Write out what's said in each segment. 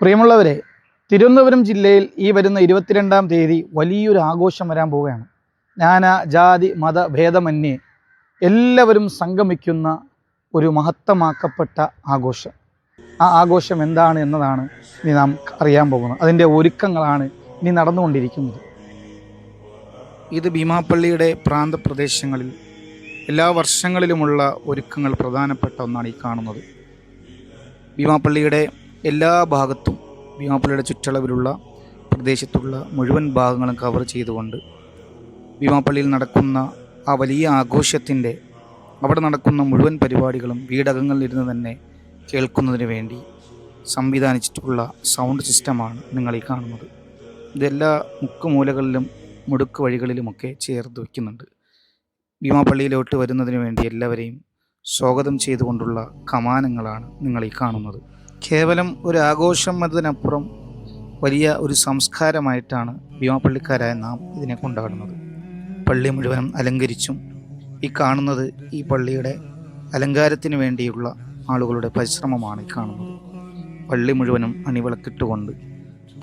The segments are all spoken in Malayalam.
പ്രിയമുള്ളവരെ തിരുവനന്തപുരം ജില്ലയിൽ ഈ വരുന്ന ഇരുപത്തിരണ്ടാം തീയതി വലിയൊരു ആഘോഷം വരാൻ പോവുകയാണ്. നാനാ ജാതി മത ഭേദമന്യേ എല്ലാവരും സംഗമിക്കുന്ന ഒരു മഹത്തമാക്കപ്പെട്ട ആഘോഷം. ആ ആഘോഷം എന്താണ് എന്നതാണ് ഇനി നാം അറിയാൻ പോകുന്നത്. അതിന്റെ ഒരുക്കങ്ങളാണ് ഇനി നടന്നുകൊണ്ടിരിക്കുന്നത്. ഇത് ഭീമാപ്പള്ളിയുടെ പ്രാന്തപ്രദേശങ്ങളിൽ എല്ലാ വർഷങ്ങളിലുമുള്ള ഒരുക്കങ്ങൾ പ്രധാനപ്പെട്ട ഒന്നാണ് ഈ കാണുന്നത്. ഭീമാപ്പള്ളിയുടെ എല്ലാ ഭാഗത്തും ഭീമാപ്പള്ളിയുടെ ചുറ്റളവിലുള്ള പ്രദേശത്തുള്ള മുഴുവൻ ഭാഗങ്ങളും കവർ ചെയ്തുകൊണ്ട് ഭീമാപ്പള്ളിയിൽ നടക്കുന്ന ആ വലിയ ആഘോഷത്തിന്റെ അവിടെ നടക്കുന്ന മുഴുവൻ പരിപാടികളും വീടകങ്ങളിലിരുന്ന് തന്നെ കേൾക്കുന്നതിന് വേണ്ടി സംവിധാനിച്ചിട്ടുള്ള സൗണ്ട് സിസ്റ്റമാണ് നിങ്ങൾ ഈ കാണുന്നത്. ഇതെല്ലാ മുക്കുമൂലകളിലും മുടുക്ക് വഴികളിലുമൊക്കെ ചേർത്ത് വയ്ക്കുന്നുണ്ട്. ഭീമാപ്പള്ളിയിലോട്ട് വരുന്നതിന് വേണ്ടി എല്ലാവരെയും സ്വാഗതം ചെയ്തുകൊണ്ടുള്ള കമാനങ്ങളാണ് നിങ്ങൾ ഈ കാണുന്നത്. കേവലം ഒരു ആഘോഷം എന്നതിനപ്പുറം വലിയ ഒരു സംസ്കാരമായിട്ടാണ് ഭീമാപ്പള്ളിക്കാരായ നാം ഇതിനെ കൊണ്ടാടുന്നത്. പള്ളി മുഴുവനും അലങ്കരിച്ചും ഈ കാണുന്നത് ഈ പള്ളിയുടെ അലങ്കാരത്തിന് വേണ്ടിയുള്ള ആളുകളുടെ പരിശ്രമമാണ് ഈ കാണുന്നത്. പള്ളി മുഴുവനും അണിവിളക്കിട്ടുകൊണ്ട്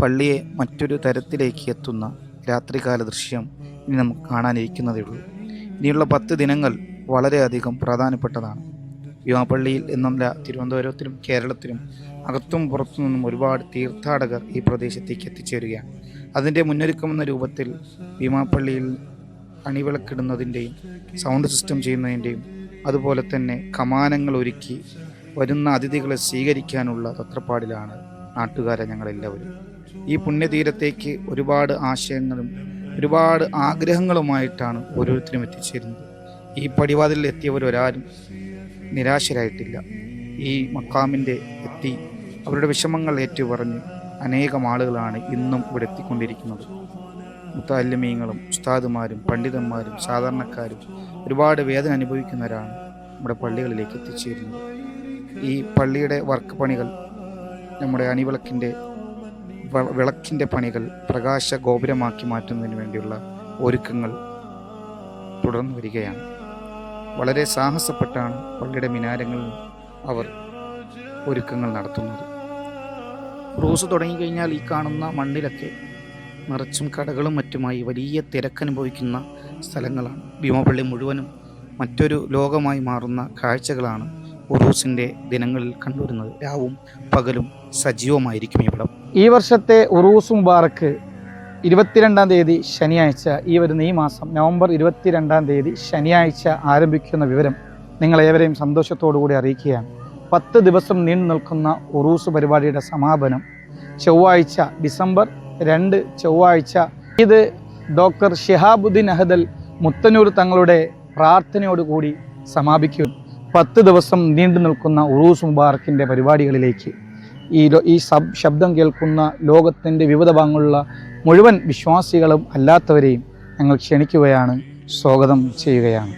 പള്ളിയെ മറ്റൊരു തരത്തിലേക്ക് എത്തുന്ന രാത്രികാല ദൃശ്യം ഇനി നമുക്ക് കാണാനിരിക്കുന്നതേ ഉള്ളൂ. ഇനിയുള്ള പത്ത് ദിനങ്ങൾ വളരെയധികം പ്രധാനപ്പെട്ടതാണ്. ഭീമാപ്പള്ളിയിൽ എന്നല്ല തിരുവനന്തപുരത്തിലും കേരളത്തിലും അകത്തും പുറത്തു നിന്നും ഒരുപാട് തീർത്ഥാടകർ ഈ പ്രദേശത്തേക്ക് എത്തിച്ചേരുകയാണ്. അതിന്റെ മുന്നൊരുക്കം എന്ന രൂപത്തിൽ ഭീമാപ്പള്ളിയിൽ അണിവിളക്കിടുന്നതിന്റെയും സൗണ്ട് സിസ്റ്റം ചെയ്യുന്നതിന്റെയും അതുപോലെ തന്നെ കമാനങ്ങൾ ഒരുക്കി വരുന്ന അതിഥികളെ സ്വീകരിക്കാനുള്ള തത്രപ്പാടിലാണ് നാട്ടുകാരെ ഞങ്ങളെല്ലാവരും. ഈ പുണ്യതീരത്തേക്ക് ഒരുപാട് ആശയങ്ങളും ഒരുപാട് ആഗ്രഹങ്ങളുമായിട്ടാണ് ഓരോരുത്തരും എത്തിച്ചേരുന്നത്. ഈ പടിവാതിലിൽ എത്തിയവരൊരാരും നിരാശരായിട്ടില്ല. ഈ മക്കാമിന്റെ എത്തി അവരുടെ വിഷമങ്ങൾ ഏറ്റുപറഞ്ഞ് അനേകം ആളുകളാണ് ഇന്നും ഇവിടെ എത്തിക്കൊണ്ടിരിക്കുന്നത്. മുത്താലിമീങ്ങളും ഉസ്താദുമാരും പണ്ഡിതന്മാരും സാധാരണക്കാരും ഒരുപാട് വേദന അനുഭവിക്കുന്നവരാണ് നമ്മുടെ പള്ളികളിലേക്ക് എത്തിച്ചേരുന്നത്. ഈ പള്ളിയുടെ വർക്ക് പണികൾ നമ്മുടെ അണിവിളക്കിന്റെ വിളക്കിന്റെ പണികൾ പ്രകാശ ഗോപുരമാക്കി മാറ്റുന്നതിന് വേണ്ടിയുള്ള ഒരുക്കങ്ങൾ തുടർന്നു വരികയാണ്. വളരെ സാഹസപ്പെട്ടാണ് പള്ളിയുടെ മിനാരങ്ങളിൽ അവർ ഒരുക്കങ്ങൾ നടത്തുന്നത്. റോസ് തുടങ്ങിക്കഴിഞ്ഞാൽ ഈ കാണുന്ന മണ്ണിലൊക്കെ നിറച്ചും കടകളും മറ്റുമായി വലിയ തിരക്കനുഭവിക്കുന്ന സ്ഥലങ്ങളാണ്. ഭീമപള്ളി മുഴുവനും മറ്റൊരു ലോകമായി മാറുന്ന കാഴ്ചകളാണ് ഉറൂസിന്റെ ദിനങ്ങളിൽ കണ്ടുവരുന്നത്. രാവും പകലും സജീവമായിരിക്കും ഇവിടം. ഈ വർഷത്തെ ഉറൂസ് മുബാറക്ക് ഇരുപത്തിരണ്ടാം തീയതി ശനിയാഴ്ച ഈ വരുന്ന ഈ മാസം നവംബർ ഇരുപത്തിരണ്ടാം തീയതി ശനിയാഴ്ച ആരംഭിക്കുന്ന വിവരം നിങ്ങളേവരെയും സന്തോഷത്തോടു കൂടി അറിയിക്കുകയാണ്. പത്ത് ദിവസം നീണ്ടു നിൽക്കുന്ന ഉറൂസ് പരിപാടിയുടെ സമാപനം ചൊവ്വാഴ്ച ഡിസംബർ രണ്ട് ചൊവ്വാഴ്ച. ഇത് ഡോക്ടർ ഷിഹാബുദ്ദീൻ അഹദൽ മുത്തനൂർ തങ്ങളുടെ പ്രാർത്ഥനയോടുകൂടി സമാപിക്കും. പത്ത് ദിവസം നീണ്ടു നിൽക്കുന്ന ഉറൂസ് മുബാറക്കിന്റെ പരിപാടികളിലേക്ക് ഈ ഈ ശബ്ദം കേൾക്കുന്ന ലോകത്തിന്റെ വിവിധ ഭാഗങ്ങളിലുള്ള മുഴുവൻ വിശ്വാസികളും അല്ലാത്തവരെയും ഞങ്ങൾ ക്ഷണിക്കുകയാണ് സ്വാഗതം ചെയ്യുകയാണ്.